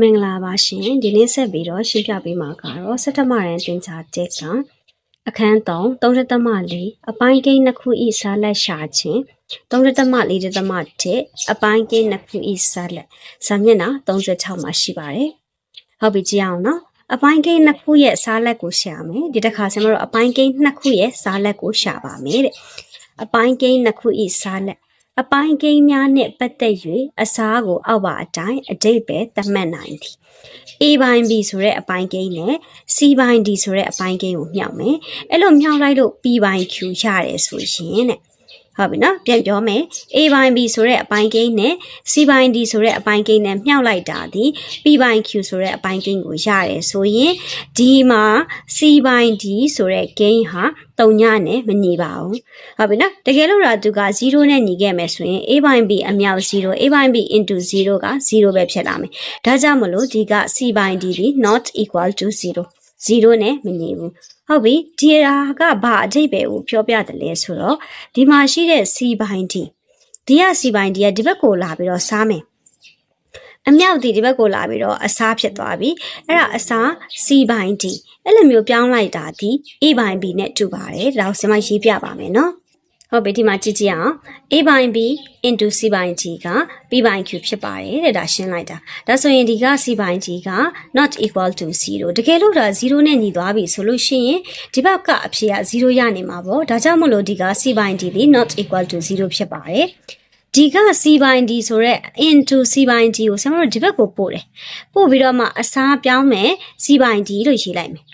မင်္ဂလာပါရှင်ဒီနေ့ဆက်ပြီးတော့ရှင်းပြပေးမှာကတော့စက်တမရန်တင်ချာတက်ကအခန်း3 3.4အပိုင်းကိန်းနှစ်ခုဤစာလက်ရှာခြင်း3.4.1အပိုင်းကိန်းနှစ်ခုဤစာလက်စာမျက်နှာ36မှာရှိပါတယ်ဟုတ်ပြီကြည့်အောင်နော်အပိုင်းကိန်းနှစ်ခုရဲ့စာလက်ကိုရှာမယ်ဒီတစ်ခါဆင်မတို့အပိုင်းကိန်းနှစ်ခုရဲ့စာလက်ကိုရှာပါမယ်တဲ့အပိုင်းကိန်းနှစ်ခုဤစာလက် အပိုင်းကိန်းများနှင့်ပတ်သက်၍အစားကိုအောက်ပါအတိုင်းအတိတ်ပဲသတ်မှတ်နိုင်သည် A ပိုင်း B ဆိုတဲ့အပိုင်းကိန်းနဲ့ C ပိုင်း D ဆိုတဲ့အပိုင်းကိန်းကိုမြှောက်မယ်အဲ့လိုမြှောက်လိုက်လို့ B ပိုင်း Q ရတယ်ဆိုရင်တဲ့ ဟုတ်ပြီနော်ပြန်ပြောမယ် A ပိုင်း B ဆိုတဲ့အပိုင်းကိန်းနဲ့ C ပိုင်း D ဆိုတဲ့အပိုင်းကိန်းနဲ့မြှောက်လိုက်တာဒီ B ပိုင်း Q ဆိုတဲ့အပိုင်းကိန်းကိုရတယ်ဆိုရင် D မှာ C ပိုင်း D ဆိုတဲ့ကိန်းဟာတုံညနဲ့မညီပါဘူးဟုတ်ပြီနော်တကယ်လို့ဒါသူက0နဲ့ညီခဲ့မယ်ဆိုရင် A ပိုင်း B အမြောက်0 A ပိုင်း B into 0က0ပဲဖြစ်လာမယ်ဒါကြောင့်မလို့ဒီက C ပိုင်း D ဒီ not equal to 0 0နဲ့မညီဘူးဟုတ်ပြီဒီဟာကဘာအဓိပ္ပာယ်ကိုပြောပြတယ်လဲဆိုတော့ဒီမှာရှိတဲ့ C ပိုင်း D ဒီက C ပိုင်း D ကဒီဘက်ကိုလာပြီးတော့စားမယ်အမြောက်ဒီဒီဘက်ကိုလာပြီးတော့အစားဖြစ်သွားပြီအဲ့ဒါအစား C ပိုင်း D အဲ့လိုမျိုးပြောင်းလိုက်တာဒီ A ပိုင်း B နဲ့တူပါတယ်ဒါကိုစမရေးပြပါမယ်နော် ဟုတ်ပြီဒီမှာကြည့်ကြည့်အောင် A ပိုင်း B into C ပိုင်း G က B ပိုင်း Q ဖြစ်ပါတယ်တဲ့ဒါရှင်းလိုက်တာဒါဆိုရင်ဒီက C ပိုင်း G က not equal to 0တကယ်လို့ဒါ0နဲ့ညီသွားပြီဆိုလို့ရှိရင်ဒီဘက်ကအဖြေက0ရနေမှာပေါ့ဒါကြောင့်မလို့ဒီက C ပိုင်း D ဒီ not equal to 0ဖြစ်ပါတယ်ဒီက C ပိုင်း D ဆိုတော့ into C ပိုင်း D ကိုဆရာမတို့ဒီဘက်ကိုပို့တယ်ပို့ပြီးတော့မှအစားပြောင်းမယ် C ပိုင်း D လို့ရေးလိုက်မယ်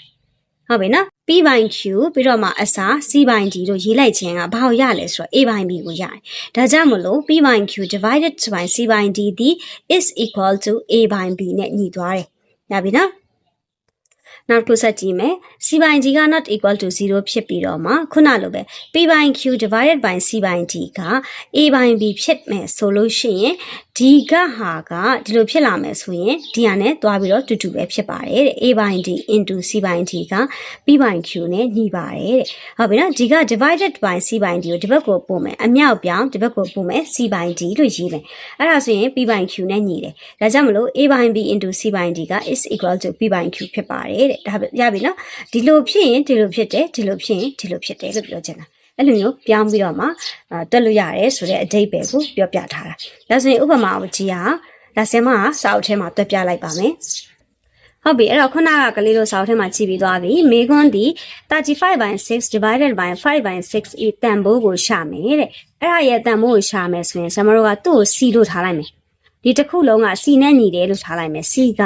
ဟုတ်ပြီနော် P ပိုင်း Q ပြီးတော့မှအစား C ပိုင်း D လို့ရေးလိုက်ခြင်းကဘာကိုရလဲဆိုတော့ A ပိုင်း B ကိုရတယ်ဒါကြောင့်မလို့ P ပိုင်း Q divided by C ပိုင်း D ဒီ is equal to A ပိုင်း B နဲ့ညီသွားတယ်ရပြီနော် နောက်တစ်ခုဆက်ကြည့်မယ် c ဘိုင် g က not equal to 0ဖြစ်ပြီးတော့မှခုနလိုပဲ p ဘိုင် q divided by c ဘိုင် d က a ဘိုင် b ဖြစ်မယ်ဆိုလို့ရှိရင် d ကဟာကဒီလိုဖြစ်လာမယ်ဆိုရင် d ဟာနဲ့တွားပြီးတော့တူတူပဲဖြစ်ပါတယ်တဲ့ a ဘိုင် d into c ဘိုင် d က p ဘိုင် q နဲ့ညီပါတယ်တဲ့ဟုတ်ပြီနော် d က divided by c ဘိုင် d ကိုဒီဘက်ကိုပို့မယ်အမြောက်ပြောင်းဒီဘက်ကိုပို့မယ် c ဘိုင် d လို့ရေးမယ်အဲ့ဒါဆိုရင် p ဘိုင် q နဲ့ညီတယ်ဒါကြောင့်မလို့ a ဘိုင် b into c ဘိုင် d က is equal to p ဘိုင် q ဖြစ်ပါတယ်တဲ့ဒါရပြီနော်ဒီလိုဖြစ်ရင်ဒီလိုဖြစ်တယ်ဒီလိုဖြစ်ရင်ဒီလိုဖြစ်တယ်လို့ပြောချင်တာအဲ့လိုမျိုးပြောင်းပြီးတော့မှတွက်လို့ရတယ်ဆိုတဲ့အဓိပ္ပာယ်ကိုပြောပြထားတာဒါဆိုရင်ဥပမာကိုကြည့်ဟာဒါဆင်မကစာအုပ်ထဲမှာတွက်ပြလိုက်ပါမယ်ဟုတ်ပြီအဲ့တော့ခုနကကလေးတို့စာအုပ်ထဲမှာကြည့်ပြီးသွားပြီမေခွန်းဒီ35 by 6 divided by 5 by 6 e တန်ဖိုးကိုရှာမယ်တဲ့အဲ့ဒါရဲ့တန်ဖိုးကိုရှာမယ်ဆိုရင်ဆရာမတို့ကသူ့ကို c လို့ထားလိုက်မယ်ဒီတစ်ခုလုံးက c နဲ့ညီတယ်လို့ထားလိုက်မယ် c က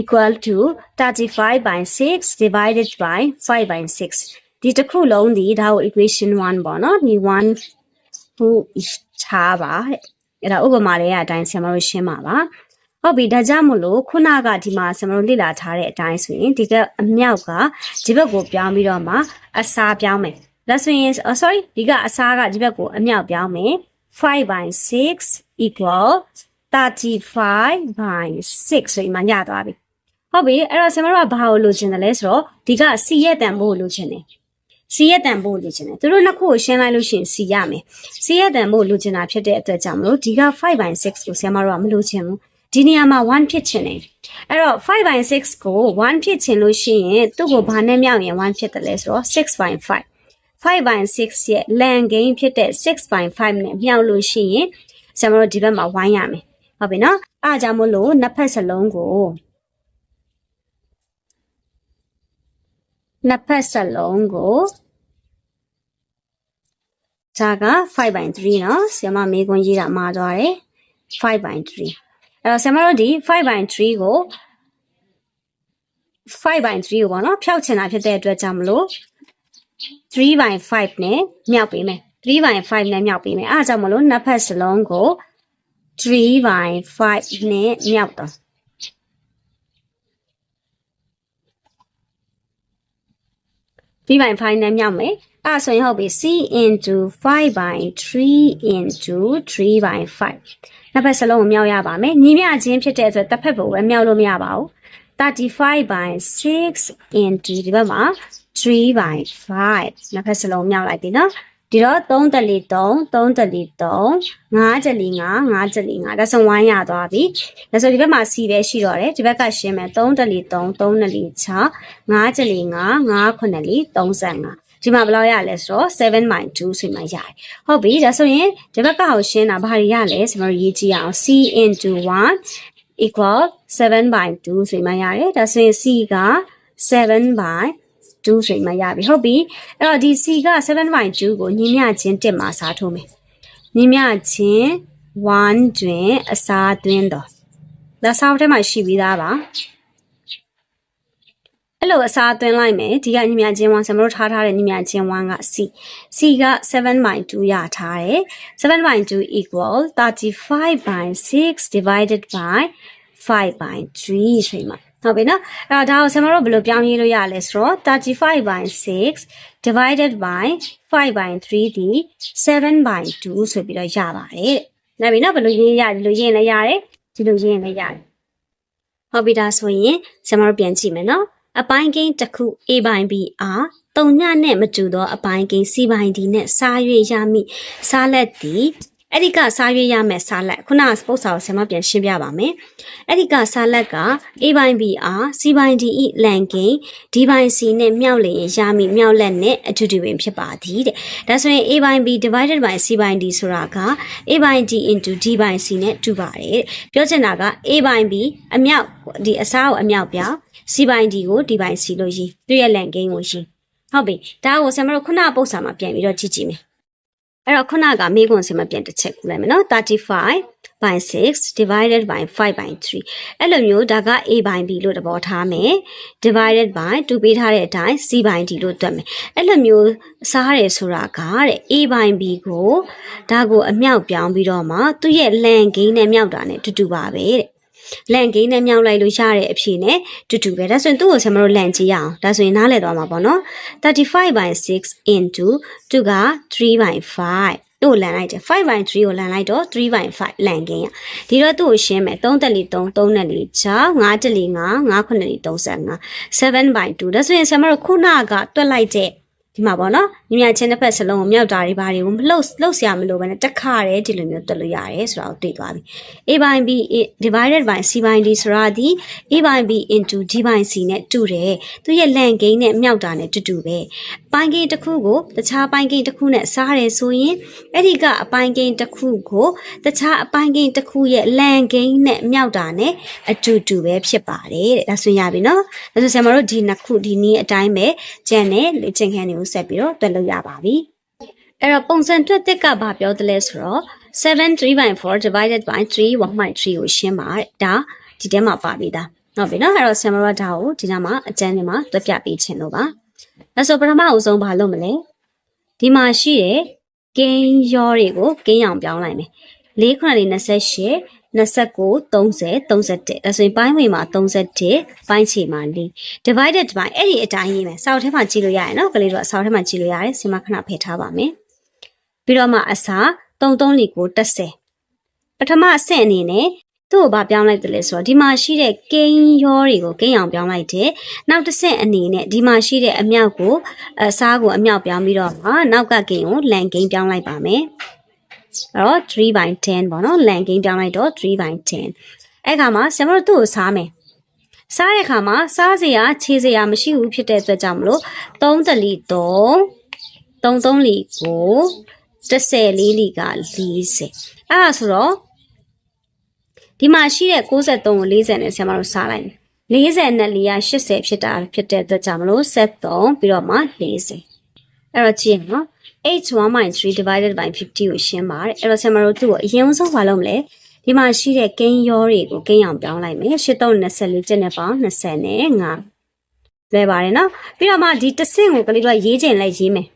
equal to 35 by 6 divided by 5 by 6ဒီတစ်ခုလုံးဒီဒါကို equation 1ပေါ့နော်ဒီ1ဟိုချားပါတဲ့အဲ့ဒါဥပမာလေးအတိုင်းဆရာမတို့ရှင်းပါပါဟုတ်ပြီဒါကြောင့်မလို့ခုနကဒီမှာဆရာမတို့လေ့လာထားတဲ့အတိုင်းဆိုရင်ဒီကအမြောက်ကဒီဘက်ကိုပြောင်းပြီးတော့မှအစားပြောင်းမယ်ဒါဆိုရင် oh, sorry ဒီကအစားကဒီဘက်ကိုအမြောက်ပြောင်းမယ်5 by 6 equal 35 by 6ဆိုရင်မှညသွားပြီ ဟုတ်ပြီအဲ့တော့ဆင်မတို့ကဘာကိုလိုချင်တယ်လဲဆိုတော့ဒီက C ရဲ့တန်ဖိုးကိုလိုချင်တယ် C ရဲ့တန်ဖိုးကိုလိုချင်တယ်သူတို့နှစ်ခုကိုရှင်းလိုက်လို့ရှိရင် C ရမယ် C ရဲ့တန်ဖိုးကိုလိုချင်တာဖြစ်တဲ့အတွက်ကြောင့်မလို့ဒီက5 by 6ကိုဆင်မတို့ကမလိုချင်ဘူးဒီနေရာမှာ1ဖြစ်ချင်တယ်အဲ့တော့5 by 6ကို1ဖြစ်ချင်လို့ရှိရင်သူ့ကိုဘာနဲ့မြောက်ရင်1ဖြစ်တယ်လဲဆိုတော့6 by 5 5 by 6ရဲ့ land gain ဖြစ်တဲ့6 by 5နဲ့မြောက်လို့ရှိရင်ဆင်မတို့ဒီဘက်မှာ1ရမယ်ဟုတ်ပြီနော်အားကြောင့်မလို့နှစ်ဖက်စလုံးကို နှစ်ဖက်စလုံးကိုဒါက5 by 3เนาะဆရာမမေးခွန်းရေးတာမှားသွားတယ်5 by 3အဲ့တော့ဆရာမတို့ဒီ5 by 3ကို5 by 3ကိုပေါ့နော်ဖျောက်ချင်တာဖြစ်တဲ့အတွက်ကြောင့်မလို့3 by 5နဲ့မြောက်ပေးမယ်3 by 5နဲ့မြောက်ပေးမယ်အားကြောင့်မလို့နှစ်ဖက်စလုံးကို3 by 5နဲ့မြောက်တော့ 3 by 5နဲ့မြောက်မယ်အဲ့ဆိုရင်ဟုတ်ပြီ c into 5 by 3 into 3 by 5နှစ်ဖက်စလုံးကိုမြောက်ရပါမယ်ညီမျှချင်းဖြစ်တဲ့အတွက်တစ်ဖက်ကိုပဲမြောက်လို့မရပါဘူး35 by 6 into ဒီဘက်မှာ3 by 5နှစ်ဖက်စလုံးမြောက်လိုက်ပြီနော် ဒီတော့3တက်လီ3 3တက်လီ3 5တက်လီ5 5တက်လီ5ဒါဆိုဝိုင်းရသွားပြီဒါဆိုဒီဘက်မှာ C ပဲရှိတော့တယ်ဒီဘက်ကရှင်းမယ်3တက်လီ3 3တက်လီ6 5တက်လီ5 5ခွနလီ35ဒီမှာဘယ်လောက်ရလဲဆိုတော့7.2ဆိုမှရတယ်ဟုတ်ပြီဒါဆိုရင်ဒီဘက်ကဟောရှင်းတာဘာတွေရလဲဆိုတော့ရေးကြည့်အောင် C into 1 equal 7/2ဆိုမှရတယ်ဒါဆိုရင် C က 7/2ဆိုမှရပြီဟုတ်ပြီအဲ့တော့ဒီ C က7/2ကိုညီမျှချင်း1မှာစားထိုးမယ်ညီမျှချင်း1တွင်အစားသွင်းတော့ဒါစာအုပ်ထဲမှာရှိပြီးသားပါအဲ့လိုအစားသွင်းလိုက်မယ်ဒီကညီမျှချင်း1ဆမတို့ထားထားတဲ့ညီမျှချင်း1က C C က7/2ရထားတယ်7/2 equal 35 by 6 divided by 5 by 3ဆိုမှာ ဟုတ်ပြီနော်အဲ့တော့ဒါကိုဆမတို့ဘယ်လိုပြောင်းရေးလို့ရလဲဆိုတော့35 by 6 divided by 5 by 3ဒီ7 by 2ဆိုပြီးတော့ရပါတယ်တဲ့နောက်ပြီနော်ဘယ်လိုရေးရဒီလိုရေးရင်လည်းရတယ်ဒီလိုရေးရင်လည်းရတယ်ဟုတ်ပြီဒါဆိုရင်ဆမတို့ပြန်ကြည့်မယ်နော်အပိုင်းကိန်းတစ်ခု A ပိုင်း B အားတုံညနဲ့မတူသောအပိုင်းကိန်း C ပိုင်း D နဲ့စား၍ရမည့်စားလက်သည် အဲ့ဒီကစား၍ရမယ်စားလက်ခုနကပုတ်စာကိုဆင်မပြန်ရှင်းပြပါမယ်အဲ့ဒီကစားလက်က A ပိုင်း B အား C ပိုင်း D ဤလန်ကိန်း D ပိုင်း C နဲ့မြောက်လျင်ရမည့်မြောက်လက်နဲ့အတူတူပင်ဖြစ်ပါသည်တဲ့ဒါဆိုရင် A ပိုင်း B divided by C ပိုင်း D ဆိုတာက A ပိုင်း D into D ပိုင်း C နဲ့တူပါတယ်တဲ့ပြောချင်တာက A ပိုင်း B အမြောက်ဒီအစားကိုအမြောက်ပြောင်း C ပိုင်း D ကို D ပိုင်း C လို့ရေးသူ့ရဲ့လန်ကိန်းကိုရေးဟုတ်ပြီဒါကိုဆင်မတို့ခုနပုတ်စာမှာပြန်ပြီးတော့ကြည့်ကြည့်မယ် အဲ့တော့ခုနကမေးခွန်းစင်မပြန်တစ်ချက်ကူလိုက်မယ်နော်35 by 6 divided by 5 by 3အဲ့လိုမျိုးဒါက a by b လို့တဘောထားမယ် divided by 2ပေးထားတဲ့အတိုင်း c by d လို့တွက်မယ်အဲ့လိုမျိုးစားရဲဆိုတာကတဲ့ a by b ကိုဒါကိုအမြောက်ပြောင်းပြီးတော့မှသူ့ရဲ့လန်ဂိမ်းနဲ့မြောက်တာနဲ့တူတူပါပဲတဲ့ လန်ဂိမ်းနဲ့မြောက်လိုက်လို့ရတဲ့အဖြေနဲ့တူတူပဲဒါဆိုရင်သူ့ကိုဆင်မလို့လန်ကြည့်ရအောင်ဒါဆိုရင်နားလည်သွားမှာပေါ့နော်35 by 6 into သူက3 by 5တို့လန်လိုက်တယ်5 by 3ကိုလန်လိုက်တော့3 by 5လန်ကင်းရဒီတော့သူ့ကိုရှင်းမယ်3တက်လီ3 3တက်လီ6 5တက်လီ5 5ခုနှစ်လီ35 7 by 2ဒါဆိုရင်ဆရာမတို့ခုနကတွက်လိုက်တဲ့ ဒီမှာပေါ့နော်ညီမချင်းတစ်ဖက်စလုံးကိုမြောက်တာတွေဘာတွေကိုမလှုပ်လှုပ်ဆရာမလို့ပဲနဲ့တက်ခါတယ်ဒီလိုမျိုးတွက်လို့ရတယ်ဆိုတာကိုသိသွားပြီ a by b divided by c by d ဆိုတာဒီ a by b into d by c နဲ့တူတယ်သူရဲ့လန်ကိန်းနဲ့မြောက်တာနဲ့တူတူပဲ ပိုင်းကိန်းတစ်ခုကိုတခြားပိုင်းကိန်းတစ်ခုနဲ့စားတယ်ဆိုရင်အဲ့ဒီကအပိုင်းကိန်းတစ်ခုကိုတခြားအပိုင်းကိန်းတစ်ခုရဲ့လန်ကိန်းနဲ့မြောက်တာနဲ့အတူတူပဲဖြစ်ပါတယ်တဲ့ဒါဆိုရပြီနော်ဒါဆိုဆရာမတို့ဒီနှစ်ခုဒီနည်းအတိုင်းပဲကျန်တဲ့လေ့ကျင့်ခန်းတွေကိုဆက်ပြီးတော့တွက်လို့ရပါပြီအဲ့တော့ပုံစံတွက်တစ်ကဘာပြောသလဲဆိုတော့7 3/4 divided by 3 1/3ကိုရှင်းပါတဲ့ဒါဒီထဲမှာပါပြီးသားဟုတ်ပြီနော်အဲ့တော့ဆရာမတို့ဒါကိုဒီနားမှာအကျန်းနေမှာတွက်ပြပေးခြင်းလို့ပါ ဒါဆိုပထမအဦးဆုံးဘာလုပ်မလဲဒီမှာရှိတဲ့ကင်းရောတွေကိုကင်းအောင်ပြောင်းလိုက်မယ်၄ခုနဲ့28 29 30 31ဒါဆိုရင်ပိုင်းဝင်မှာ31ပိုင်းချီမှာ4 divided by အဲ့ဒီအတိုင်းရေးမယ်စာအုပ်ထဲမှာကြည့်လို့ရရနော်ကလေးတို့အစာအုပ်ထဲမှာကြည့်လို့ရတယ်စီမခဏဖယ်ထားပါမယ်ပြီးတော့မှအစာ33လီကို30ပထမအဆင့်အနေနဲ့ သူ့ကိုဗာပြောင်းလိုက်တယ်လေဆိုတော့ဒီမှာရှိတဲ့ကိန်းရောတွေကိုကိန်းအောင်ပြောင်းလိုက်တယ်နောက်တစ်ဆင့်အနေနဲ့ဒီမှာရှိတဲ့အမြောက်ကိုအစားကိုအမြောက်ပြောင်းပြီးတော့မှနောက်ကကိန်းကိုလန်ကိန်းပြောင်းလိုက်ပါမယ်အဲ့တော့3 by 10ပေါ့နော်လန်ကိန်းပြောင်းလိုက်တော့3 by 10အဲ့ခါမှာဆရာမတို့သူ့ကိုစားမယ်စားတဲ့ခါမှာစားစရာခြေစရာမရှိဘူးဖြစ်တဲ့အတွက်ကြောင့်မလို့3တလီ3 33လီကို14လီက40အဲ့ဒါဆိုတော့ ဒီမှာရှိတဲ့63ကို40နဲ့ဆရာမတို့စားလိုက်မယ်40နဲ့လီက80ဖြစ်တာဖြစ်တဲ့အတွက်ကြောင့်မလို့73ပြီးတော့မှ40အဲ့တော့ကြည့်ရနော် h1-3 divided by 50ကိုရှင်းပါတယ်အဲ့တော့ဆရာမတို့သူ့ကိုအရင်ဆုံးမလုပ်မလဲဒီမှာရှိတဲ့ကိန်းရောတွေကိုကိန်းအောင်ပြောင်းလိုက်မယ်8324ကျက်နဲ့ပေါင်း20နဲ့5လွယ်ပါတယ်နော်ပြီးတော့မှဒီတစ်ဆင့်ကိုကလေးတို့ရေးချင်လိုက်ရေးမယ်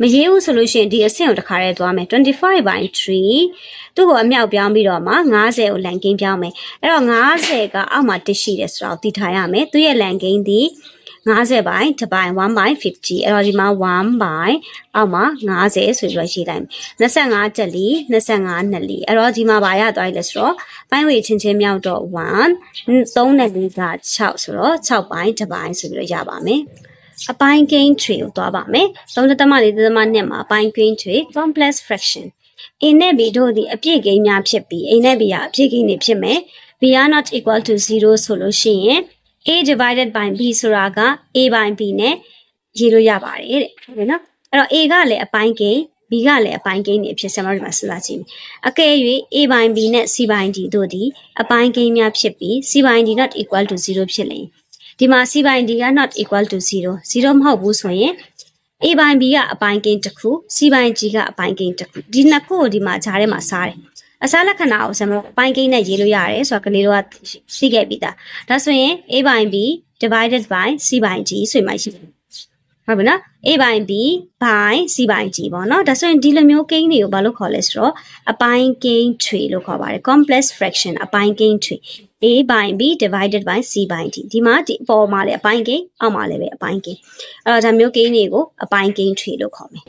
မရေးဘူးဆိုလို့ရှိရင်ဒီအဆင့်ကိုတစ်ခါတည်းသွားမယ်25 by 3 သူ့ကိုအမြောက်ပြောင်းပြီးတော့မှ90ကိုလန်ကိန်းပြောင်းမယ်အဲ့တော့90ကအောက်မှာတစ်ရှိတယ်ဆိုတော့သိထားရမယ်သူ့ရဲ့လန်ကိန်းဒီ50 by 1 by 1 by 50အဲ့တော့ဒီမှာ1 by အောက်မှာ90ဆိုပြီးတော့ရေးလိုက်မယ်25တက်လီ25နှစ်လီအဲ့တော့ဒီမှာဗာရသွားပြီလဲဆိုတော့ပိုင်းဝေချင်းချင်းမြောက်တော့1 3နှစ်လီက6ဆိုတော့6 by 1 by ဆိုပြီးတော့ရပါမယ်အပိုင်းကိန်း tree ကိုသွားပါမယ်3.4.2မှာအပိုင်းကိန်း tree complex fraction a နဲ့ b တို့သည်အပြည့်ကိန်းများဖြစ်ပြီး a နဲ့ b ကအပြည့်ကိန်းတွေဖြစ်မယ် b are not equal to 0ဆိုလို့ရှိရင် a divided by b ဆိုတာက a by b နဲ့ရေးလို့ရပါတယ်တဲ့ဟုတ်ပြီနော်အဲ့တော့ a ကလည်းအပိုင်းကိန်း b ကလည်းအပိုင်းကိန်းတွေအဖြစ်ဆရာမတို့ဒီမှာစဉ်းစားကြည့်မယ်အကယ်၍ a by b နဲ့ c by d တို့သည်အပိုင်းကိန်းများဖြစ်ပြီး c by d not equal to 0ဖြစ်လျင်ဒီမှာ c by d က not equal to 0 0မဟုတ်ဘူးဆိုရင် a by b ကအပိုင်းကိန်းတစ်ခု c by g ကအပိုင်းကိန်းတစ်ခုဒီနှစ်ခုကိုဒီမှာဂျားထဲမှာစားတယ်အစားလက္ခဏာကိုဆရာမတို့အပိုင်းကိန်းနဲ့ရေးလို့ရတယ်ဆိုတော့ကလေးတို့ကသိခဲ့ပြီးသားဒါဆိုရင် a by b divided by c by g ဆိုမှရှိတယ် ဟုတ်ပြီနော် a by b by c by g ပေါ့နော်ဒါဆိုရင်ဒီလိုမျိုးကိန်းတွေကိုဘာလို့ခေါ်လဲဆိုတော့အပိုင်းကိန်း tree လို့ခေါ်ပါတယ် complex fraction အပိုင်းကိန်း tree a by b divided by c by d ဒီမှာဒီအပေါ်မှာလည်းအပိုင်းကိန်းအောက်မှာလည်းပဲအပိုင်းကိန်းအဲ့တော့ဒါမျိုးကိန်းတွေကိုအပိုင်းကိန်း tree လို့ခေါ်မယ်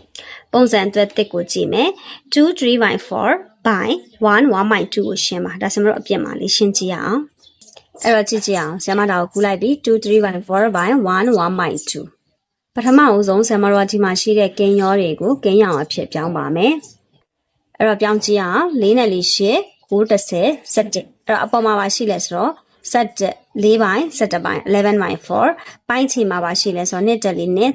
ပုံစံအတွက်တစ်ကိုကြည့်မယ်2 3 by 4 by 1 1 by 2ကိုရှင်းပါဒါဆိုမလို့အပြစ်မှာလေးရှင်းကြည့်ရအောင်အဲ့တော့ကြည့်ကြည့်အောင်ဆရာမဒါကိုကူးလိုက်ပြီး2 3 by 4 by 1 1 by 2 ပထမအဆုံးဆရာမတို့ကဒီမှာရှိတဲ့ကိန်းရောတွေကိုကိန်းရောင်အဖြစ်ပြောင်းပါမယ်အဲ့တော့ပြောင်းကြည့်အောင်4နဲ့4 8 9 10 17အဲ့တော့အပေါ်မှာပါရှိလဲဆိုတော့17 4ပိုင်း17ပိုင်း11 by 4ပိုင်းချီမှာပါရှိလဲဆိုတော့နှစ်တက်လေးနဲ့3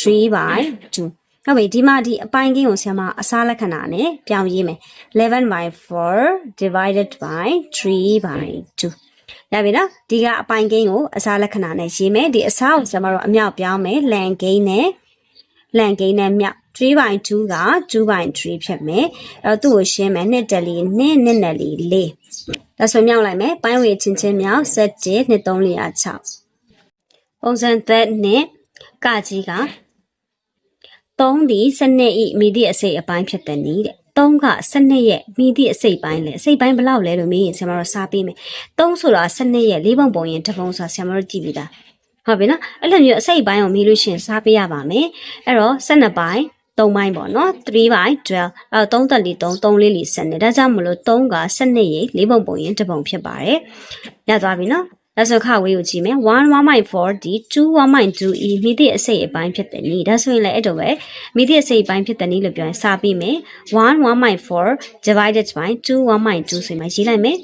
3 by 2ဟုတ်ပြီဒီမှာဒီအပိုင်းကင်းကိုဆရာမအစားလက္ခဏာနဲ့ပြောင်းရေးမယ်11 by 4 divided by 3 by 2 ရပြီနော်ဒီကအပိုင်းကင်းကိုအစားလက္ခဏာနဲ့ရေးမယ်ဒီအစားကိုဆရာမတို့အမြောက်ပြောင်းမယ်လန်ကင်းနဲ့လန်ကင်းနဲ့မြောက်3 by 2က2 by 3ဖြစ်မယ်အဲ့တော့သူ့ကိုရှင်းမယ်နှစ်တက်လေးနှစ်နှစ်နဲ့လေးလေးဒါဆိုမြောက်လိုက်မယ်ပိုင်းဝေချင်းချင်းမြောက်7နှစ်3လေး6ပုံစံသက်နဲ့ကကြီးက3ဒီစနစ်ဤမိသည့်အစိတ်အပိုင်းဖြစ်တဲ့နည်းတဲ့ 3ကစနစ်ရဲ့မိသည့်အစိတ်ပိုင်းလဲအစိတ်ပိုင်းဘယ်လောက်လဲလို့မေးရင်ဆရာမတို့စားပေးမယ်3ဆိုတာစနစ်ရဲ့လေးပုံပုံရင်တစ်ပုံဆိုတာဆရာမတို့ကြည့်ပြီးသားဟုတ်ပြီနော်အဲ့လိုမျိုးအစိတ်ပိုင်းကိုမေးလို့ရှိရင်စားပေးရပါမယ်အဲ့တော့12ပိုင်း3ပိုင်းပေါ့နော်3 by 12အဲတော့3တက်လီ3 3လေးလီ7နေဒါကြောင့်မလို့3က7ရေ၄ပုံပုံရင်တစ်ပုံဖြစ်ပါတယ်ရသွားပြီနော် ဒါဆိုခဝေးကိုကြည့်မယ်1 1.4ဒီ2 1.2 e မိသည့်အစိတ်အပိုင်းဖြစ်တဲ့နည်းဒါဆိုရင်လည်းအဲ့တော့ပဲမိသည့်အစိတ်အပိုင်းဖြစ်တဲ့နည်းလို့ပြောရင်စာပြီးမယ်1 1.4 divided by 2 1.2ဆိုရင်ရေးလိုက်မယ်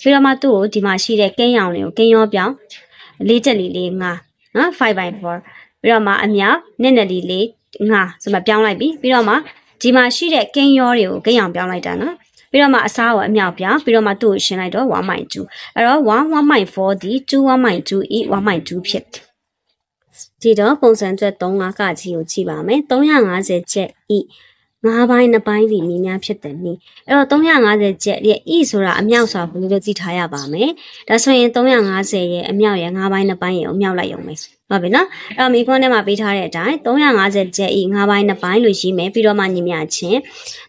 ပြီးတော့မှသူ့ကိုဒီမှာရှိတဲ့ကင်းရောင်တွေကိုကင်းရောပြောင်း၄တက်လီ၄5နော်5.4ပြီးတော့မှအမြောက်နှစ်နဲ့လီ၄ငါဆိုမှပြောင်းလိုက်ပြီပြီးတော့မှဒီမှာရှိတဲ့ကင်းရောတွေကိုကိန်းအောင်ပြောင်းလိုက်တာနော် ပြီးတော့မှအစားကိုအမြောက်ပြောင်းပြီးတော့မှသူ့ကိုရှင်းလိုက်တော့1.2အဲ့တော့1 1.4ဒီ2 1.2 e 1.2ဖြစ်တယ်ဒီတော့ပုံစံအတွက်3ကကြီးကိုကြည့်ပါမယ်350ချက် e ငါးပိုင်းနှစ်ပိုင်းစီနီးများဖြစ်တဲ့နည်းအဲ့တော့350ကျက်ရဲ့ e ဆိုတာအမြောက်ဆိုတာဘယ်လိုလဲသိထားရပါမယ်ဒါဆိုရင်350ရဲ့အမြောက်ရဲ့ငါးပိုင်းနှစ်ပိုင်းရဲ့အမြောက်လိုက်ရုံပဲ ဟုတ်ပြီနော်အဲ့တော့မိခွန်းထဲမှာပေးထားတဲ့အတိုင်း350ကျက် e ငါးပိုင်းနှစ်ပိုင်းလို့ရှိမယ်ပြီးတော့မှညီမချင်း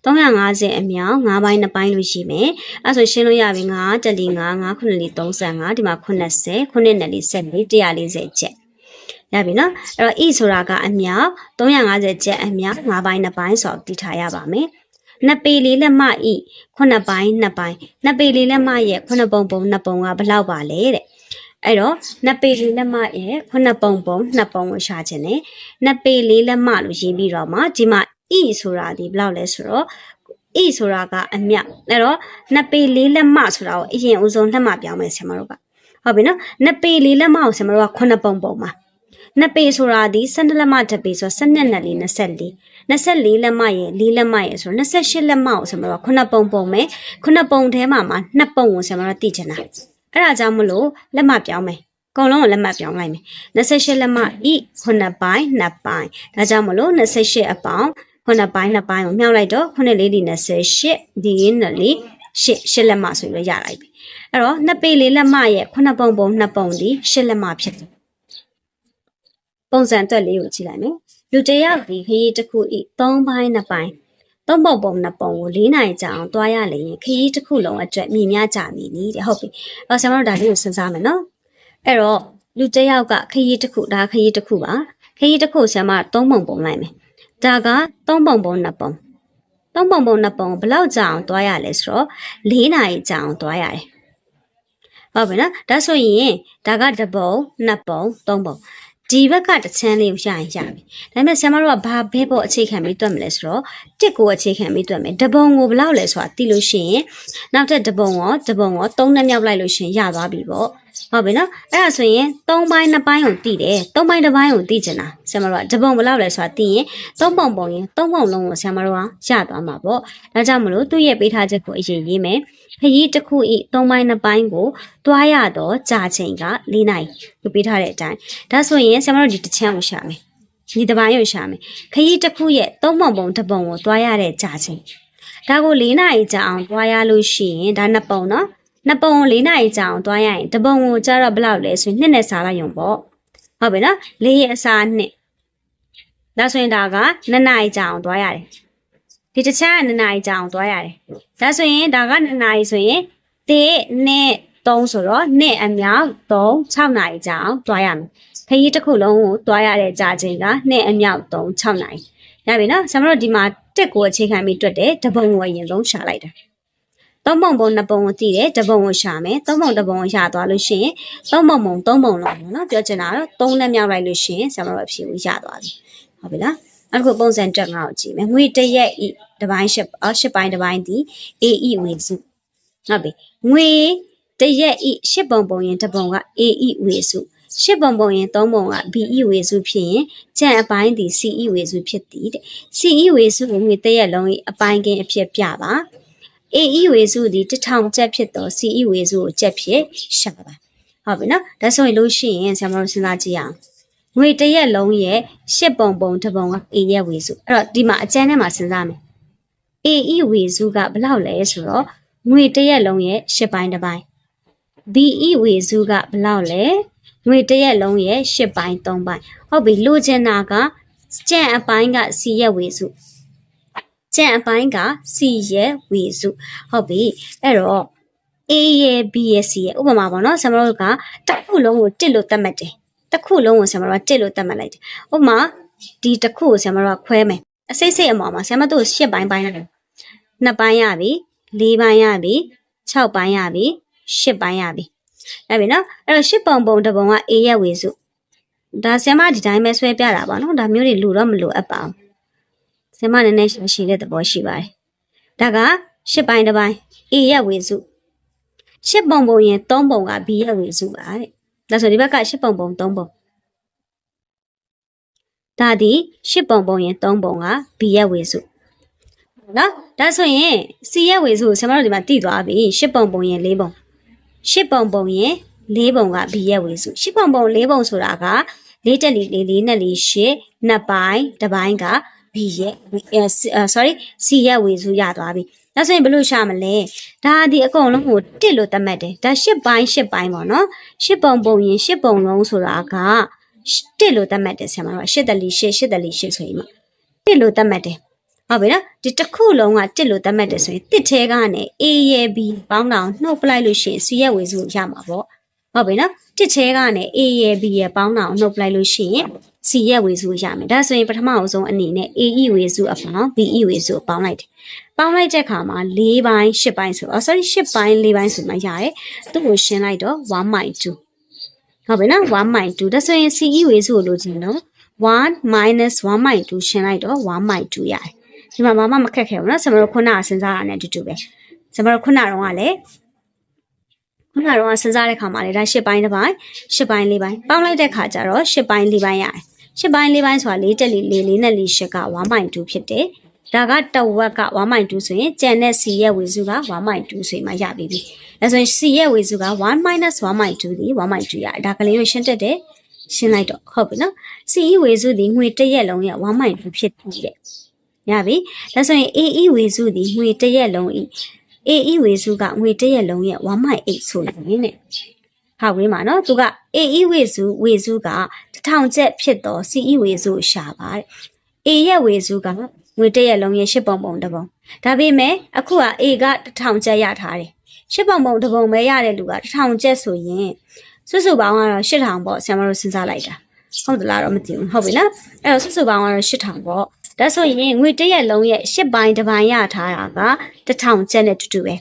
350အမြောက်ငါးပိုင်းနှစ်ပိုင်းလို့ရှိမယ်အဲ့ဆိုရှင်းလို့ရပြီ9တက်လီ9 9ခုနှစ်လီ35ဒီမှာ80ခုနှစ်နဲ့လီ74 140ကျက်ရပြီနော်အဲ့တော့ e ဆိုတာကအမြောက်350ကျက်အမြောက်၅ပိုင်း2ပိုင်းဆိုတော့တည်ထားရပါမယ်နှစ်ပေလေးလက်မဤခုနှစ်ပိုင်းနှစ်ပိုင်းနှစ်ပေလေးလက်မရဲ့ခုနှစ်ပုံပုံနှစ်ပုံကဘယ်လောက်ပါလဲတဲ့ အဲ့တော့နှစ်ပေလေးလက်မရဲ့ခုနှစ်ပုံပုံနှစ်ပုံကိုရှာခြင်းနဲ့နှစ်ပေလေးလက်မလို့ရေးပြီးတော့မှဒီမှာဤဆိုတာဒီဘယ်လောက်လဲဆိုတော့ဤဆိုတာကအမြောက်အဲ့တော့နှစ်ပေလေးလက်မဆိုတာကိုအရင်ဦးဆုံးလက်မပြောင်းမယ်ဆရာမတို့ကဟုတ်ပြီနော်နှစ်ပေလေးလက်မကိုဆရာမတို့ကခုနှစ်ပုံပုံပါနှစ်ပေဆိုတာဒီ12လက်မတစ်ပေဆို12နဲ့လေး24 24လက်မရဲ့4လက်မရဲ့ဆို28လက်မကိုဆိုတော့ခုနှစ်ပုံပုံမယ်ခုနှစ်ပုံထဲမှာမှာနှစ်ပုံကိုဆိုတော့သိချင်တာ အဲ့ဒါကြောင့်မလို့လက်မပြောင်းမယ်အကုန်လုံးကိုလက်မပြောင်းလိုက်မယ်28လက်မဤခုနှစ်ပိုင်းနှစ်ပိုင်းဒါကြောင့်မလို့28အပေါင်းခုနှစ်ပိုင်းနှစ်ပိုင်းကိုမြောက်လိုက်တော့ခုနှစ်လေးဒီ28ဒီရင်းနဲ့လေးရှစ်ရှစ်လက်မဆိုပြီးရလိုက်ပြီအဲ့တော့နှစ်ပေလေးလက်မရဲ့ခုနှစ်ပုံပုံနှစ်ပုံဒီရှစ်လက်မဖြစ်တယ်ပုံစံအတွက်လေးကိုကြည့်လိုက်မယ်လူတယောက်ဒီခရီးတစ်ခုဤ၃ပိုင်းနှစ်ပိုင်း သုံးပုံပုံနှစ်ပုံကို၄နိုင်ကြအောင်တွားရလေရင်ခရီးတစ်ခုလုံးအတွက်မြင်များကြမည်နီးတဲ့ဟုတ်ပြီ။အော်ဆရာမတို့ဒါလေးကိုစဉ်းစားမယ်နော်။အဲ့တော့လူတယောက်ကခရီးတစ်ခုဒါခရီးတစ်ခုပါ။ခရီးတစ်ခုဆရာမသုံးပုံပုံလိုက်မယ်။ဒါကသုံးပုံပုံနှစ်ပုံ။သုံးပုံပုံနှစ်ပုံဘယ်လောက်ကြအောင်တွားရလဲဆိုတော့၄နိုင်ကြအောင်တွားရတယ်။ဟုတ်ပြီနော်။ဒါဆိုရင်ဒါကတစ်ပုံနှစ်ပုံသုံးပုံ ဒီဘက်ကတစ်ချမ်းလေးကိုရရင်ရပြီဒါပေမဲ့ဆရာမတို့ကဘာဘဲပေါ်အခြေခံပြီးတွက်မလဲဆိုတော့တစ်ကိုအခြေခံပြီးတွက်မယ်တပုံကိုဘယ်လောက်လဲဆိုတာသိလို့ရှိရင်နောက်ထပ်တပုံရောတပုံရောသုံးနှစ်မြောက်လိုက်လို့ရှိရင်ရသွားပြီပေါ့ဟုတ်ပြီနော်အဲ့ဒါဆိုရင်၃ပိုင်း၂ပိုင်းကိုတည်တယ်၃ပိုင်းတစ်ပိုင်းကိုတည်ချင်တာဆရာမတို့ကတပုံဘယ်လောက်လဲဆိုတာသိရင်သုံးပုံပုံရင်သုံးပုံလုံးကိုဆရာမတို့ကရသွားမှာပေါ့ဒါကြောင့်မလို့သူ့ရဲ့ပေးထားချက်ကိုအရင်ရေးမယ် ခရီးတစ်ခုဤ၃ပိုင်း၂ပိုင်းကိုတွားရတော့ကြာချိန်က၄နိုင်သူပေးထားတဲ့အတိုင်းဒါဆိုရင်ဆရာမတို့ဒီတစ်ချမ်းကိုရှာမယ်ဒီတစ်ပိုင်းကိုရှာမယ်ခရီးတစ်ခုရဲ့သုံးပုံပုံတစ်ပုံကိုတွားရတဲ့ကြာချိန်ဒါကို၄နိုင်ကြာအောင်တွားရလို့ရှိရင်ဒါနှစ်ပုံနော်နှစ်ပုံကို၄နိုင်ကြာအောင်တွားရရင်တစ်ပုံကိုကြာတော့ဘယ်လောက်လဲဆိုရင်နှစ်နဲ့စားလိုက်ရုံပေါ့ဟုတ်ပြီနော်၄ရဲ့အစားနှစ်ဒါဆိုရင်ဒါကနှစ်နိုင်ကြာအောင်တွားရတယ် ဒီတစ်ချမ်းကနှစ်နိုင်ကြာအောင်တွားရတယ်ဒါဆိုရင်ဒါကနှစ်နိုင်ဆိုရင်တေနဲ့3ဆိုတော့နှစ်အမြောက်3 6နိုင်ကြာအောင်တွားရမယ်ခရီးတစ်ခုလုံးကိုတွားရတဲ့ကြာချိန်ကနှစ်အမြောက်3 6နိုင်ရပြီနော်ဆရာမတို့ဒီမှာတက်ကိုအခြေခံပြီးတွက်တယ်တပုံကိုအရင်ဆုံးရှာလိုက်တာသုံးပုံပုံနှစ်ပုံကိုတည်တယ်တပုံကိုရှာမယ်သုံးပုံတစ်ပုံကိုရှာသွားလို့ရှိရင်သုံးပုံပုံသုံးပုံလုံးပေါ့နော်ပြောချင်တာတော့သုံးနဲ့မြောက်လိုက်လို့ရှိရင်ဆရာမတို့အဖြေကိုရသွားပြီဟုတ်ပြီလား နောက်တစ်ခုပုံစံတက်ငါ့ကိုကြည့်မယ်ငွေတစ်ရက်ဤတစ်ပိုင်းရှစ်အော်ရှစ်ပိုင်းတစ်ပိုင်းဒီ AE ဝေစုဟုတ်ပြီငွေတစ်ရက်ဤရှစ်ပုံပုံရင်တစ်ပုံက AE ဝေစုရှစ်ပုံပုံရင်သုံးပုံက BE ဝေစုဖြစ်ရင်ကျန်အပိုင်းဒီ CE ဝေစုဖြစ်သည်တဲ့ CE ဝေစုကိုငွေတစ်ရက်လုံးဤအပိုင်းကင်းအဖြစ်ပြပါ AE ဝေစုဒီတစ်ထောင်ကျက်ဖြစ်တော့ CE ဝေစုကိုကျက်ဖြစ်ရှာပါဟုတ်ပြီနော်ဒါဆိုရင်လို့ရှိရင်ဆရာမတို့စဉ်းစားကြည့်အောင် ငွေတစ်ရက်လုံးရဲ့ရှစ်ပုံပုံတစ်ပုံက A ရဲ့ဝေစုအဲ့တော့ဒီမှာအကျန်းထဲမှာစဉ်းစားမယ် AE ဝေစုကဘယ်လောက်လဲဆိုတော့ငွေတစ်ရက်လုံးရဲ့ရှစ်ပိုင်းတစ်ပိုင်း BE ဝေစုကဘယ်လောက်လဲငွေတစ်ရက်လုံးရဲ့ရှစ်ပိုင်းသုံးပိုင်းဟုတ်ပြီလိုချင်တာကကြံ့အပိုင်းက C ရဲ့ဝေစုကြံ့အပိုင်းက C ရဲ့ဝေစုဟုတ်ပြီအဲ့တော့ A ရဲ့ B ရဲ့ C ရဲ့ဥပမာပေါ့နော်ဆရာမတို့ကတစ်ခုလုံးကိုတစ်လို့သတ်မှတ်တယ် တစ်ခုလုံးကိုဆရာမတို့ကတစ်လို့သတ်မှတ်လိုက်တယ်ဥပမာဒီတစ်ခုကိုဆရာမတို့ကခွဲမယ်အစိတ်စိတ်အမော်မှာဆရာမတို့ရှစ်ပိုင်းပိုင်းရတယ်နှစ်ပိုင်းရပြီလေးပိုင်းရပြီ6ပိုင်းရပြီ10ပိုင်းရပြီအဲ့ပြီနော်အဲ့တော့10ပုံပုံတစ်ပုံက A ရဲ့ဝေစုဒါဆရာမဒီတိုင်းပဲဆွဲပြတာပါနော်ဒါမျိုးတွေလူတော့မလူအပ်ပါဘူးဆရာမနည်းနည်းရှိတဲ့သဘောရှိပါတယ်ဒါက10ပိုင်းတစ်ပိုင်း A ရဲ့ဝေစု10ပုံပုံရင်3ပုံက B ရဲ့ဝေစုပါတဲ့ ဒါဆိုဒီဘက်က10ပုံပုံ3ပုံဒါဒီ10ပုံပုံရင်3ပုံက B ရဲ့ဝေစုနော်ဒါဆိုရင် C ရဲ့ဝေစုကိုဆရာမတို့ဒီမှာတည်သွားပြီ10ပုံပုံရင်4ပုံ10ပုံပုံရင်4ပုံက B ရဲ့ဝေစု10ပုံပုံ4ပုံဆိုတာက4တက်လီ4 4နဲ့4 8နှစ်ပိုင်းတစ်ပိုင်းက B ရဲ့အဲ sorry C ရဲ့ဝေစုရသွားပြီ ဒါဆိုရင်ဘယ်လိုရှာမလဲဒါဒီအကုန်လုံးကိုတစ်လို့သတ်မှတ်တယ်ဒါ10ပိုင်း10ပိုင်းပေါ့နော်10ပုံပုံရင်10ပုံလုံးဆိုတာကတစ်လို့သတ်မှတ်တယ်ဆရာမတို့10တက်လီ10 10တက်လီ10ဆိုရင်တစ်လို့သတ်မှတ်တယ်ဟုတ်ပြီနော်ဒီတစ်ခုလုံးကတစ်လို့သတ်မှတ်တယ်ဆိုရင်တစ်ထဲကနေ A ရဲ့ B ပေါင်းတောင်နှုတ်ပလိုက်လို့ရှိရင် C ရဲ့ဝေစုရမှာပေါ့ဟုတ်ပြီနော်တစ်ထဲကနေ A ရဲ့ B ရဲ့ပေါင်းတောင်နှုတ်ပလိုက်လို့ရှိရင် C ရဲ့ဝေစုရမယ်ဒါဆိုရင်ပထမအဆုံးအနေနဲ့ AE ဝေစုအပေါင်း BE ဝေစုပေါင်းလိုက်တယ်ပေါင်းလိုက်တဲ့အခါမှာ၄ပိုင်း၈ပိုင်းဆိုတော့ sorry ၈ပိုင်း၄ပိုင်းဆိုမှရတယ်သူ့ကိုရှင်းလိုက်တော့1.2ဟုတ်ပြီနော်1.2ဒါဆိုရင် CE ဝေစုကိုလိုချင်တော့1 1.2ရှင်းလိုက်တော့1.2ရတယ်ဒီမှာဘာမှမခက်ခဲဘူးနော်ကျွန်တော်တို့ခုနကစဉ်းစားတာနဲ့အတူတူပဲကျွန်တော်တို့ခုနကတော့ကလည်းခုနကတော့စဉ်းစားတဲ့ခါမှာလေဒါ၈ပိုင်းတစ်ပိုင်း၈ပိုင်း၄ပိုင်းပေါင်းလိုက်တဲ့ခါကျတော့၈ပိုင်း၄ပိုင်းရတယ် ၈ပိုင်း၄ပိုင်းဆိုတာ၄တက်လီ၄၄နဲ့၄၈က1.2ဖြစ်တယ်ဒါကတဝက်က1.2ဆိုရင်ကျန်တဲ့ C ရဲ့ဝေစုက1.2ဆိုရင်မှရပြီပြီ။ဒါဆိုရင် C ရဲ့ဝေစုက1 1.2ဒီ1.2ရတယ်။ဒါကလေးကိုရှင်းတတ်တယ်။ရှင်းလိုက်တော့ဟုတ်ပြီနော်။ C ဝေစုဒီငွေတစ်ရက်လုံးရဲ့1.2ဖြစ်ပြီတဲ့။ရပြီ။ဒါဆိုရင် AE ဝေစုဒီငွေတစ်ရက်လုံးဤ AE ဝေစုကငွေတစ်ရက်လုံးရဲ့1.8ဆိုရင်တဲ့။ ဟာဝေးမှာနော်သူက AE ဝေစုဝေစုက1000ကျပ်ဖြစ်တော့ CE ဝေစုရှာပါတဲ့။ A ရဲ့ဝေစုကငွေတစ်ရက်လုံးရဲ့ရှစ်ပုံပုံတစ်ပုံဒါပေမဲ့အခုက A က1000ကျပ်ရထားတယ်ရှစ်ပုံပုံတစ်ပုံပဲရတဲ့လူက1000ကျပ်ဆိုရင်စုစုပေါင်းကတော့8000ပေါ့ဆရာမတို့စဉ်းစားလိုက်တာဟုတ်သလားတော့မသိဘူးဟုတ်ပြီလားအဲ့တော့စုစုပေါင်းကတော့8000ပေါ့ဒါဆိုရင်ငွေတစ်ရက်လုံးရဲ့ရှစ်ပိုင်းတစ်ပိုင်းရထားတာက1000ကျပ်နဲ့တူတူပဲ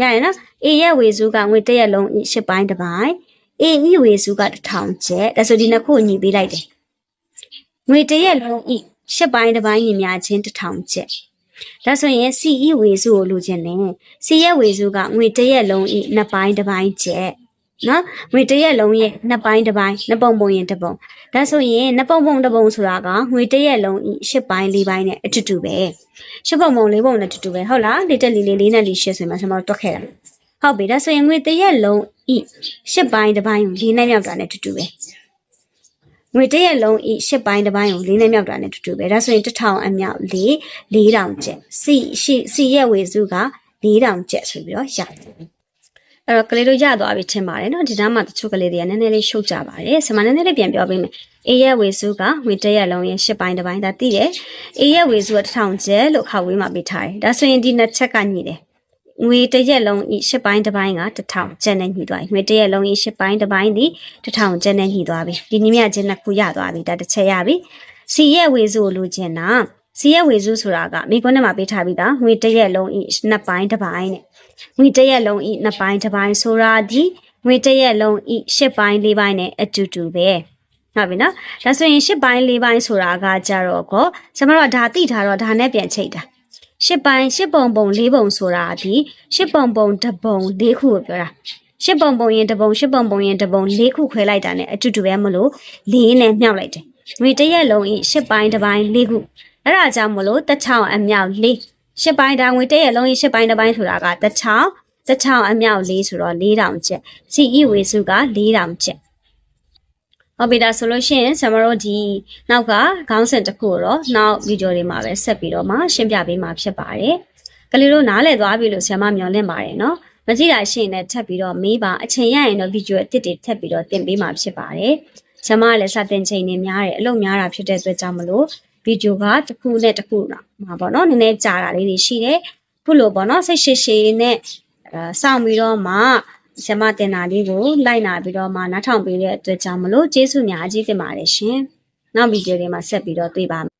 ရရင်နော် A ရဲ့ဝေစုကငွေတစ်ရက်လုံးရှစ်ပိုင်းတစ်ပိုင်း A ဤဝေစုက1000ကျက်ဒါဆိုဒီနှစ်ခုကိုညီပေးလိုက်တယ်ငွေတစ်ရက်လုံးဤရှစ်ပိုင်းတစ်ပိုင်းညီများချင်း1000ကျက်ဒါဆိုရင် C ဤဝေစုကိုလိုချင်တယ် C ရဲ့ဝေစုကငွေတစ်ရက်လုံးဤနှစ်ပိုင်းတစ်ပိုင်းကျက် နော်ငွေတစ်ရက်လုံးရဲ့နှစ်ပိုင်းတစ်ပိုင်းနှစ်ပုံပုံရင်တစ်ပုံဒါဆိုရင်နှစ်ပုံပုံတစ်ပုံဆိုတာကငွေတစ်ရက်လုံးဤရှစ်ပိုင်းလေးပိုင်းနဲ့အတူတူပဲရှစ်ပုံပုံလေးပုံနဲ့အတူတူပဲဟုတ်လားလေးတက်လေးလေးလေးနဲ့လေးရှစ်ဆိုရင်မှကျွန်တော်တို့တွက်ခဲ့တာဟုတ်ပြီဒါဆိုရင်ငွေတစ်ရက်လုံးဤရှစ်ပိုင်းတစ်ပိုင်းကိုလေးနဲ့မြောက်တာနဲ့အတူတူပဲငွေတစ်ရက်လုံးဤရှစ်ပိုင်းတစ်ပိုင်းကိုလေးနဲ့မြောက်တာနဲ့အတူတူပဲဒါဆိုရင်တစ်ထောင်အမြောက်လေးလေးတောင်ကျက်စီရှိစီရဲ့ဝေစုကလေးတောင်ကျက်ဆိုပြီးတော့ရတယ် အဲ့တော့ကလေးတို့ရသွားပြီထင်ပါတယ်နော်ဒီနားမှာတချို့ကလေးတွေကနည်းနည်းလေးရှုပ်ကြပါတယ်ဆမနည်းနည်းလေးပြန်ပြောပေးမယ်အေးရဲ့ဝေစုကငွေတစ်ရက်လုံးရဲ့၈ပိုင်းတစ်ပိုင်းဒါသိတယ်အေးရဲ့ဝေစုကတစ်ထောင်ကျဲလို့ခါဝေးမှာပေးထားတယ်ဒါဆိုရင်ဒီနှစ်ချက်ကညီတယ်ငွေတစ်ရက်လုံးဤ၈ပိုင်းတစ်ပိုင်းကတစ်ထောင်ကျဲနဲ့ညီသွားပြီငွေတစ်ရက်လုံးဤ၈ပိုင်းတစ်ပိုင်းဒီတစ်ထောင်ကျဲနဲ့ညီသွားပြီဒီညီမချင်းနှစ်ခုရသွားပြီဒါတစ်ချက်ရပြီစီရဲ့ဝေစုကိုလိုချင်တာ စီရဲ့ဝေစုဆိုတာကမိကွန်းထဲမှာပေးထားပြီးသားငွေတစ်ရက်လုံးဤနှစ်ပိုင်းတစ်ပိုင်းနဲ့ငွေတစ်ရက်လုံးဤနှစ်ပိုင်းတစ်ပိုင်းဆိုတာဒီငွေတစ်ရက်လုံးဤရှစ်ပိုင်းလေးပိုင်းနဲ့အတူတူပဲဟုတ်ပြီနော်ဒါဆိုရင်ရှစ်ပိုင်းလေးပိုင်းဆိုတာကကြတော့ကောကျွန်တော်တို့ဒါသိထားတော့ဒါနဲ့ပြန်ချိတ်တာရှစ်ပိုင်းရှစ်ပုံပုံလေးပုံဆိုတာဒီရှစ်ပုံပုံတစ်ပုံလေးခုကိုပြောတာရှစ်ပုံပုံရင်တစ်ပုံရှစ်ပုံပုံရင်တစ်ပုံလေးခုခွဲလိုက်တာ ਨੇ အတူတူပဲမလို့လေးနဲ့မြှောက်လိုက်တယ်ငွေတစ်ရက်လုံးဤရှစ်ပိုင်းတစ်ပိုင်းလေးခု အဲ့ဒါကြောင့်မလို့တစ်ချောင်းအမြောက်လေးရှစ်ပိုင်းဒါငွေတရက်လုံးကြီးရှစ်ပိုင်းတစ်ပိုင်းဆိုတာကတစ်ချောင်းတစ်ချောင်းအမြောက်လေးဆိုတော့၄တောင်ကျက်စီအီဝေစုက၄တောင်ကျက်ဟုတ်ပြီဒါဆိုလို့ရှိရင်ကျွန်တော်တို့ဒီနောက်ကခေါင်းစဉ်တစ်ခုကိုတော့နောက်ဗီဒီယိုတွေမှာပဲဆက်ပြီးတော့မှရှင်းပြပေးမှာဖြစ်ပါတယ်ကလေးတို့နားလည်သွားပြီလို့ဆရာမမျှော်လင့်ပါတယ်နော်မကြည့်တာရှိရင်လည်းထပ်ပြီးတော့မေးပါအချိန်ရရင်တော့ဗီဒီယိုအသစ်တွေထပ်ပြီးတော့တင်ပေးမှာဖြစ်ပါတယ်ဆရာမကလည်းစတင်ချိန်နေများတယ်အလုပ်များတာဖြစ်တဲ့အတွက်ကြောင့်မလို့ ဗီဒီယိုကတစ်ခုနဲ့တစ်ခုမှာပေါ့နော်နည်းနည်းကြာတာလေးတွေရှိတယ်ခုလိုပေါ့နော်စိတ်ရှည်ရှည်နဲ့အဲစောင့်ပြီးတော့မှဇမတင်တာလေးကိုလိုက်နာပြီးတော့မှနားထောင်ပေးတဲ့အတွက်ကြောင့်မလို့ကျေးဇူးများအကြီးတင်ပါတယ်ရှင်နောက်ဗီဒီယိုတွေမှာဆက်ပြီးတော့တွေ့ပါမယ်